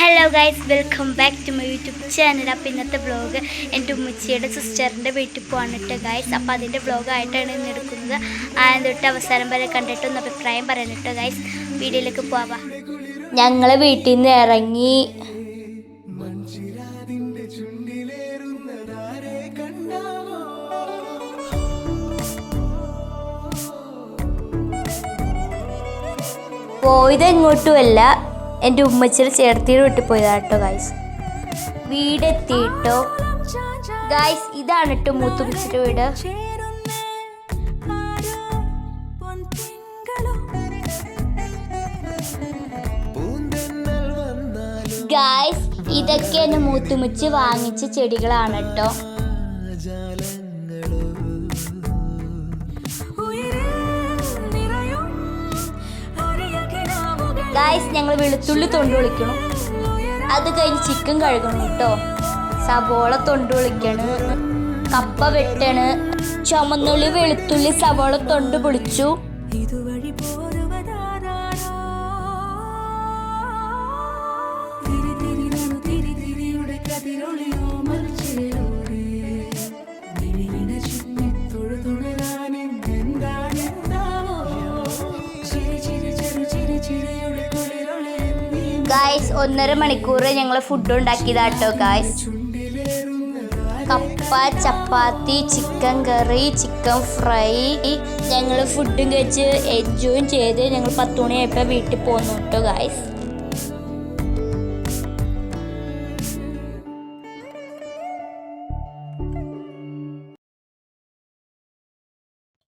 Hello guys welcome back to my YouTube channel അപ്പം ഇന്നത്തെ vlog എന്റെ ഉമ്മച്ചിയുടെ സിസ്റ്ററിന്റെ വീട്ടിൽ പോകാൻ കേട്ടോ ഗൈസ് അപ്പോൾ അതിന്റെ വ്ളോഗായിട്ടാണ് ഇന്ന് എടുക്കുന്നത്. ആദ്യം തൊട്ട് അവസാനം വരെ കണ്ടിട്ട് ഒന്ന് അഭിപ്രായം പറയാനിട്ടോ ഗൈസ് വീഡിയോയിലേക്ക് പോവാ. ഞങ്ങൾ വീട്ടിൽ നിന്ന് ഇറങ്ങി. പോയത് എങ്ങോട്ടുമല്ല എന്റെ ഉമ്മച്ചിയുടെ ചേർത്തിയുടെ വീട്ടിൽ പോയതാ കേട്ടോ ഗൈസ് വീടെത്തിയിട്ടോ. ഗൈസ് ഇതാണ് കേട്ടോ മൂത്തുമ്മച്ചിയുടെ വീട്. ഗായ്സ് ഇതൊക്കെ എന്റെ മൂത്തുമ്മച്ചി വാങ്ങിച്ച ചെടികളാണ് കേട്ടോ ഗൈസ് ഞങ്ങൾ വെളുത്തുള്ളി തൊണ്ട് വിളിക്കണം. അത് കഴിഞ്ഞ് ചിക്കൻ കഴുകണം കേട്ടോ സവോള തൊണ്ട് വിളിക്കണ്. കപ്പ വെട്ടണ്. ചുമന്നുള്ളി വെളുത്തുള്ളി സവോള തൊണ്ട് പൊളിച്ചു. കതിരൊളിയോ ഗായ്സ് ഒന്നര മണിക്കൂർ ഞങ്ങൾ ഫുഡ് ഉണ്ടാക്കിയതാട്ടോ ഗായ്സ് കപ്പ chapati chicken curry chicken fry ഞങ്ങൾ ഫുഡും കഴിച്ച് എൻജോയും ചെയ്ത് ഞങ്ങൾ പത്ത് മണിയായപ്പോൾ വീട്ടിൽ പോന്നു കേട്ടോ ഗായ്സ്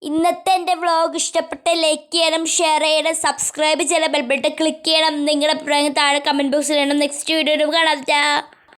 ഇന്നത്തെ എന്റെ വ്ളോഗ് ഇഷ്ടപ്പെട്ട ലൈക്ക് ചെയ്യണം ഷെയർ ചെയ്യണം സബ്സ്ക്രൈബ് ചെയ്യണം ബെൽബട്ടൺ ക്ലിക്ക് ചെയ്യണം. നിങ്ങളുടെ അഭിപ്രായം താഴെ കമന്റ് ബോക്സിൽ ഇടണം. നെക്സ്റ്റ് വീഡിയോ കാണാം.